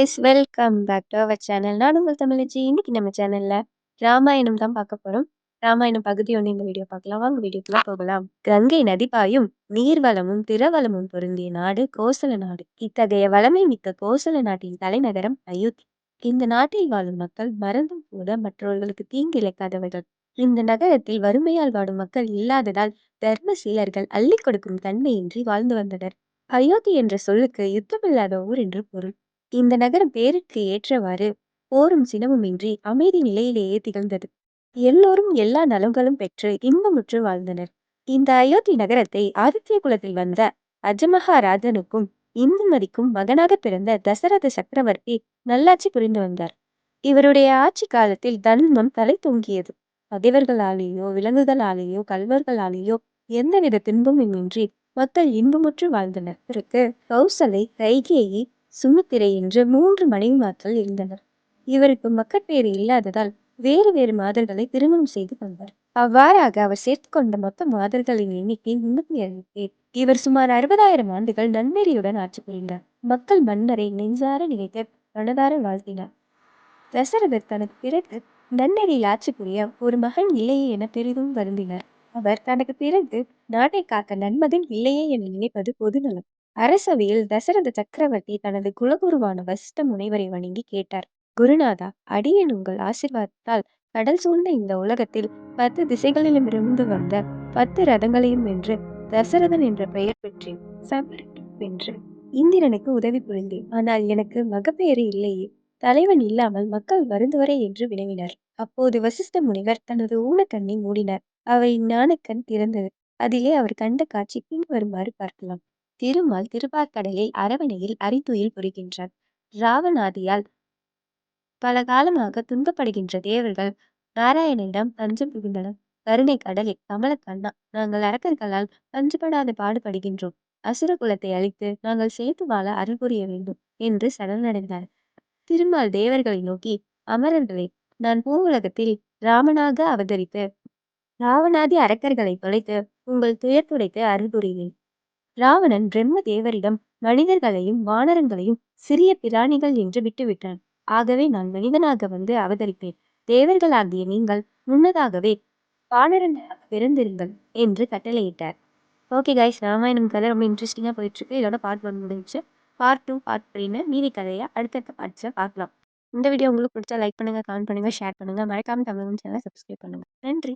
Guys welcome back to our channel நான் உங்கள் தமிழச்சி. இன்னைக்கு நம்ம சேனலில் ராமாயணம் தான் பார்க்க போகிறோம் ராமாயணம் பகுதி ஒன்று இந்த வீடியோ பார்க்கலாம். வாங்க வீடியோக்குள்ள போகலாம். கங்கை நதி பாயும் நீர்வளமும் திரவளமும் பொருந்திய நாடு கோசல நாடு. இத்தகைய வளமை மிக்க கோசல நாட்டின் தலைநகரம் அயோத்தி. இந்த நாட்டில் வாழும் மக்கள் மறந்தும் கூட மற்றவர்களுக்கு தீங்கு இழைக்காதவர்கள் இந்த நகரத்தில் வறுமையால் வாடும் மக்கள் இல்லாததால் தர்மசீலர்கள் அள்ளி கொடுக்கும் தன்மையின்றி வாழ்ந்து வந்தனர். அயோத்தி என்ற சொல்லுக்கு யுத்தமில்லாத ஊர் என்று பொருள். இந்த நகரம் பேருக்கு ஏற்றவாறு போரும் சினமுமின்றி அமைதி நிலையிலேயே திகழ்ந்தது. எல்லோரும் எல்லா நலங்களும் பெற்று இன்பமுற்று வாழ்ந்தனர். இந்த அயோத்தி நகரத்தை ஆதித்ய குலத்தில் வந்த அஜமகாராஜனுக்கும் இந்துமதிக்கும் மகனாக பிறந்த தசரத சக்கரவர்த்தி நல்லாட்சி புரிந்து வந்தார். இவருடைய ஆட்சி காலத்தில் தர்மம் தலை தூங்கியது. பகைவர்களாலேயோ விலங்குகளாலேயோ கல்வர்களாலேயோ எந்தவித துன்பமுமின்றி மக்கள் இன்பமுற்று வாழ்ந்தனர். இதற்கு கௌசலை கைகேயி சுமித்திரை என்று மூன்று மனைவிமார்கள் இருந்தனர். இவருக்கு மக்கட்பேறு இல்லாததால் வேறு வேறு மாதர்களை திருமணம் செய்து கொண்டார். அவ்வாறாக அவர் சேர்த்து கொண்ட மொத்த மாதர்களின் எண்ணிக்கை முன்னூத்தி ஐந்து பேர் இவர் சுமார் அறுபதாயிரம் ஆண்டுகள் நன்னெறியுடன் ஆட்சி புரிந்தார். மக்கள் மன்னரை நெஞ்சார நினைத்து மனதார வாழ்த்தினார். தசரதர் தனது பிறகு நன்னெறியில் ஆட்சி புரிய ஒரு மகன் இல்லையே என பெரிதும் வருந்தினார். அவர் தனக்கு பிறகு நாட்டை காக்க நன்மதன் இல்லையே என நினைப்பது பொதுநலம் அரசவையில் தசரத சக்கரவர்த்தி தனது குலகுருவான வசிஷ்ட முனைவரை வணங்கி கேட்டார். குருநாதா அடியன் உங்கள் ஆசிர்வாதத்தால் கடல் சூழ்ந்த இந்த உலகத்தில் பத்து திசைகளிலுமிருந்து வந்த பத்து ரதங்களையும் வென்று தசரதன் என்ற பெயர் பெற்றேன். வென்று இந்திரனுக்கு உதவி புரிந்தேன். ஆனால் எனக்கு மகப்பேறு இல்லையே. தலைவன் இல்லாமல் மக்கள் வருந்துவரே என்று வினவினர். அப்போது வசிஷ்ட முனிவர் தனது ஊனக்கண்ணை மூடினார். அவை ஞானக்கண் திறந்தது. அதிலே அவர் கண்ட காட்சி பின்வருமாறு பார்க்கலாம். திருமால் திருப்பாற்கடலில் அரவணையில் அரித்துயில் புரிகின்றார் ராவணாதியால் பல காலமாக துன்பப்படுகின்ற தேவர்கள் நாராயணனிடம் தஞ்சம் புகுந்தனர் கருணை கடலில் கமலக்கண்ணா நாங்கள் அரக்கர்களால் பஞ்சுபடாத பாடுபடுகின்றோம். அசுர குலத்தை அழித்து நாங்கள் சேர்த்து வாழ அருள் புரிய வேண்டும் என்று சரணடைந்தார். திருமால் தேவர்களை நோக்கி அமரர்களே நான் பூவுலகத்தில் ராமனாக அவதரித்து ராவணாதி அரக்கர்களை தொலைத்து உங்கள் துயர் துடைத்து அருள்புரிவேன். ராவணன் பிரம்ம தேவரிடம் மனிதர்களையும் வானரங்களையும் சிறிய பிராணிகள் என்று விட்டுவிட்டான். ஆகவே நான் மனிதனாக வந்து அவதரிப்பேன். தேவர்களாகிய நீங்கள் முன்னதாகவே வானரங்களாக பிறந்திருங்கள் என்று கட்டளையிட்டார். ஓகே கைஸ் ராமாயணம் கதை ரொம்ப இன்ட்ரெஸ்டிங்காக போயிட்டுருக்கு. இதோட பார்ட் ஒன் முடிஞ்சு பார்ட் டூ பார்ட் த்ரீன்னு மீதி கதையை அடுத்தடுத்த பார்ட்ஸை பார்க்கலாம். இந்த வீடியோ உங்களுக்கு பிடிச்சா லைக் பண்ணுங்கள் கமெண்ட் பண்ணுங்கள் ஷேர் பண்ணுங்கள் மறக்காமல் தமிழ் சேனலை சப்ஸ்கிரைப் பண்ணுங்கள் நன்றி.